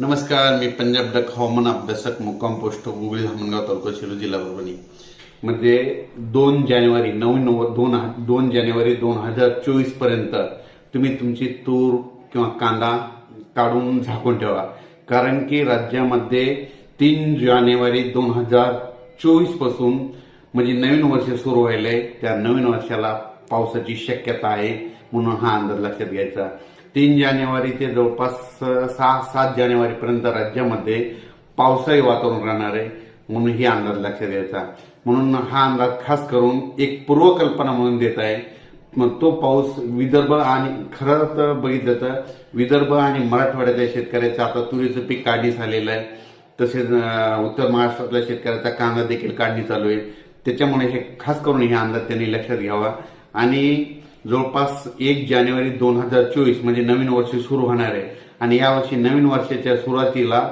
नमस्कार मी पंजाब डक हवामान अभ्यासक मुक्काम पोस्ट गुगळी धामणगाव तालुका शिरू जिल्हा परभणी. म्हणजे दोन जानेवारी नऊ नव दोन दोन जानेवारी दोन हजार चोवीसपर्यंत तुम्ही तुमची तूर किंवा कांदा काढून झाकून ठेवा. कारण की राज्यामध्ये तीन जानेवारी दोन हजार चोवीसपासून म्हणजे नवीन वर्ष सुरू व्हायलंय. त्या नवीन वर्षाला पावसाची शक्यता आहे म्हणून हा अंदाज लक्षात घ्यायचा. तीन जानेवारी ते जवळपास सहा सात जानेवारीपर्यंत राज्यामध्ये पावसाळी वातावरण राहणार आहे म्हणून ही अंदाज लक्षात द्यायचा म्हणून हा अंदाज खास करून एक पूर्वकल्पना म्हणून देत आहे. मग तो पाऊस विदर्भ आणि खरं तर बघितलं तर विदर्भ आणि मराठवाड्यातल्या शेतकऱ्याचं आता तुरीचं पीक काढणी झालेलं आहे. तसेच उत्तर महाराष्ट्रातल्या शेतकऱ्याचा कांदा देखील काढणी चालू आहे त्याच्यामुळे हे खास करून हे अंदाज त्यांनी लक्षात घ्यावा. आणि जवळपास एक जानेवारी दोन हजार चोवीस म्हणजे नवीन वर्ष सुरू होणार आहे. आणि यावर्षी नवीन वर्षाच्या सुरुवातीला